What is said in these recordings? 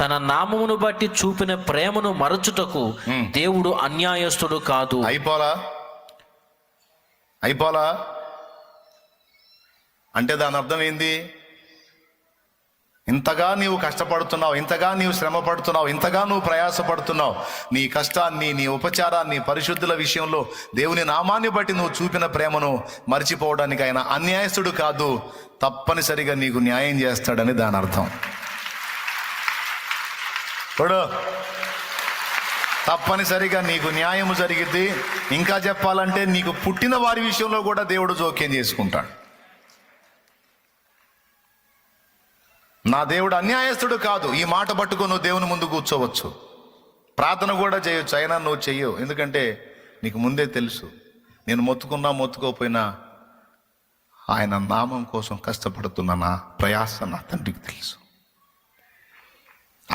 తన నామమును బట్టి చూపిన ప్రేమను మరచుటకు దేవుడు అన్యాయస్తుడు కాదు. అయిపోలా? అయిపోలా? అంటే దాని అర్థం ఏంది? ఇంతగా నీవు కష్టపడుతున్నావు ఇంతగా నీవు శ్రమ పడుతున్నావు ఇంతగా నువ్వు ప్రయాసపడుతున్నావు నీ కష్టాన్ని నీ ఉపచారాన్ని పరిశుద్ధుల విషయంలో దేవుని నామాన్ని బట్టి నువ్వు చూపిన ప్రేమను మర్చిపోవడానికి ఆయన అన్యాయస్తుడు కాదు తప్పనిసరిగా నీకు న్యాయం చేస్తాడని దాని అర్థం. ఇప్పుడు తప్పనిసరిగా నీకు న్యాయము జరిగిద్ది. ఇంకా చెప్పాలంటే నీకు పుట్టిన వారి విషయంలో కూడా దేవుడు జోక్యం చేసుకుంటాడు. నా దేవుడు అన్యాయస్తుడు కాదు. ఈ మాట పట్టుకొని నువ్వు దేవుని ముందు కూర్చోవచ్చు. ప్రార్థన కూడా చేయొచ్చు. అయినా నువ్వు చెయ్యవు. ఎందుకంటే నీకు ముందే తెలుసు. నేను మొత్తుకున్నా మొత్తుకోపోయినా ఆయన నామం కోసం కష్టపడుతున్న నా ప్రయాస నా తండ్రికి తెలుసు.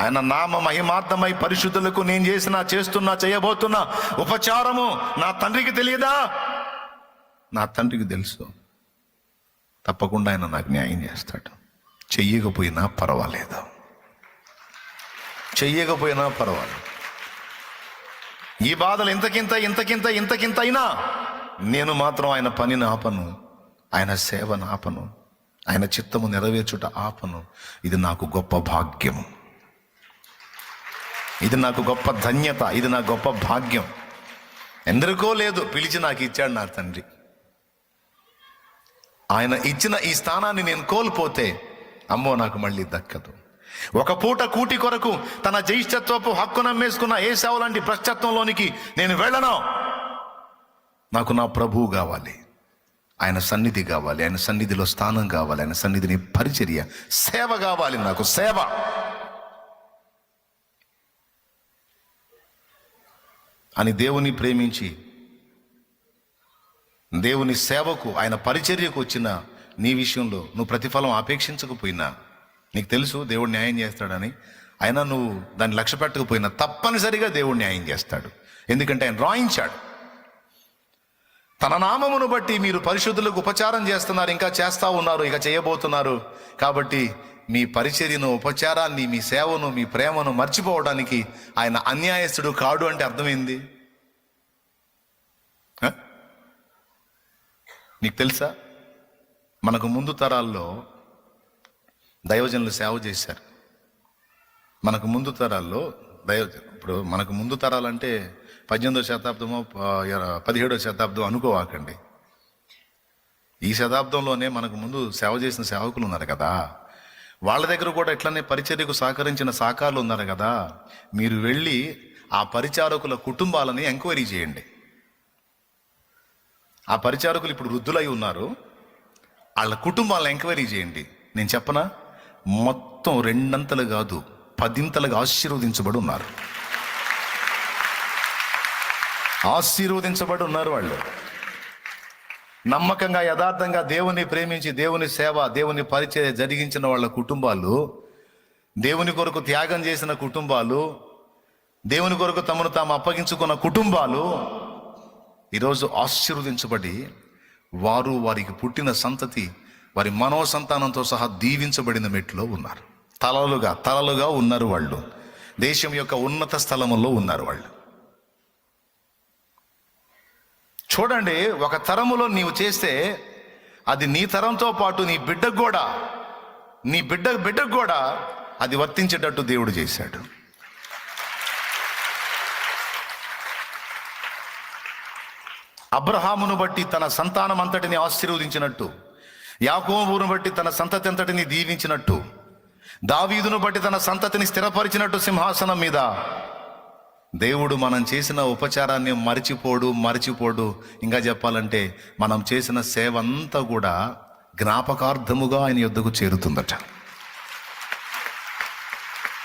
ఆయన నామ మహిమార్థమై పరిశుద్ధులకు నేను చేసిన చేస్తున్నా చేయబోతున్నా ఉపచారము నా తండ్రికి తెలియదా? నా తండ్రికి తెలుసు. తప్పకుండా ఆయన నాకు న్యాయం చేస్తాడు. చెయ్యకపోయినా పర్వాలేదు. చెయ్యకపోయినా పర్వాలేదు. ఈ బాధలు ఇంతకింత ఇంతకింత ఇంతకింత అయినా నేను మాత్రం ఆయన పనిని ఆపను. ఆయన సేవను ఆపను. ఆయన చిత్తము నెరవేర్చుట ఆపను. ఇది నాకు గొప్ప భాగ్యము. ఇది నాకు గొప్ప ధన్యత ఇది నా గొప్ప భాగ్యం. ఎందరికో లేదు పిలిచి నాకు ఇచ్చాడు నా తండ్రి. ఆయన ఇచ్చిన ఈ స్థానాన్ని నేను కోల్పోతే అమ్మో నాకు మళ్ళీ దక్కదు. ఒక పూట కూటి కొరకు తన జ్యేష్ఠత్వపు హక్కు నమ్మేసుకున్న ఏ సేవ లాంటి పశ్చాత్వంలోనికి నేను వెళ్ళను. నాకు నా ప్రభువు కావాలి. ఆయన సన్నిధి కావాలి ఆయన సన్నిధిలో స్థానం కావాలి ఆయన సన్నిధిని పరిచర్య సేవ కావాలి నాకు సేవ. అని దేవుని ప్రేమించి దేవుని సేవకు ఆయన పరిచర్యకు వచ్చిన నీ విషయంలో నువ్వు ప్రతిఫలం ఆపేక్షించకపోయినా నీకు తెలుసు దేవుడు న్యాయం చేస్తాడని అయినా నువ్వు దాన్ని లక్ష్య పెట్టకపోయినా తప్పనిసరిగా దేవుడు న్యాయం చేస్తాడు. ఎందుకంటే ఆయన రాయించాడు. తన నామమును బట్టి మీరు పరిశుద్ధులకు ఉపచారం చేస్తున్నారు ఇంకా చేస్తూ ఉన్నారు ఇక చేయబోతున్నారు. కాబట్టి మీ పరిచర్యను ఉపచారాన్ని మీ సేవను మీ ప్రేమను మర్చిపోవడానికి ఆయన అన్యాయస్తుడు కాడు అంటే అర్థమైంది? నీకు తెలుసా? మనకు ముందు తరాల్లో దైవజనులు సేవ చేశారు. మనకు ముందు తరాల్లో దైవ ఇప్పుడు మనకు ముందు తరాలంటే పద్దెనిమిదో శతాబ్దమో పదిహేడో శతాబ్దం అనుకోవాకండి. ఈ శతాబ్దంలోనే మనకు ముందు సేవ చేసిన సేవకులు ఉన్నారు కదా. వాళ్ళ దగ్గర కూడా ఇట్లనే పరిచర్యకు సహకరించిన సహకారులు ఉన్నారు కదా. మీరు వెళ్ళి ఆ పరిచారకుల కుటుంబాలని ఎంక్వైరీ చేయండి. ఆ పరిచారకులు ఇప్పుడు వృద్ధులై ఉన్నారు. వాళ్ళ కుటుంబాలను ఎంక్వైరీ చేయండి. నేను చెప్పనా? మొత్తం రెండంతలు కాదు పదింతలుగా ఆశీర్వదించబడి ఉన్నారు. ఆశీర్వదించబడి ఉన్నారు వాళ్ళు. నమ్మకంగా యథార్థంగా దేవుని ప్రేమించి దేవుని సేవ దేవుని పరిచయ జరిగించిన వాళ్ళ కుటుంబాలు దేవుని కొరకు త్యాగం చేసిన కుటుంబాలు దేవుని కొరకు తమను తాము అప్పగించుకున్న కుటుంబాలు ఈరోజు ఆశీర్వదించబడి వారు వారికి పుట్టిన సంతతి వారి మనో సంతానంతో సహా దీవించబడిన మెట్లో ఉన్నారు. తలలుగా తలలుగా ఉన్నారు వాళ్ళు. దేశం యొక్క ఉన్నత స్థలములో ఉన్నారు వాళ్ళు. చూడండి ఒక తరములో నీవు చేస్తే అది నీ తరంతో పాటు నీ బిడ్డకు కూడా నీ బిడ్డ బిడ్డకు కూడా అది వర్తించేటట్టు దేవుడు చేశాడు. అబ్రహామును బట్టి తన సంతానం అంతటిని ఆశీర్వదించినట్టు యాకోబును బట్టి తన సంతతి అంతటిని దీవించినట్టు దావీదును బట్టి తన సంతతిని స్థిరపరిచినట్టు సింహాసనం మీద దేవుడు మనం చేసిన ఉపచారాన్ని మరిచిపోడు మరిచిపోడు. ఇంకా చెప్పాలంటే మనం చేసిన సేవ అంతా కూడా జ్ఞాపకార్థముగా ఆయన యుద్ధకు చేరుతుందట.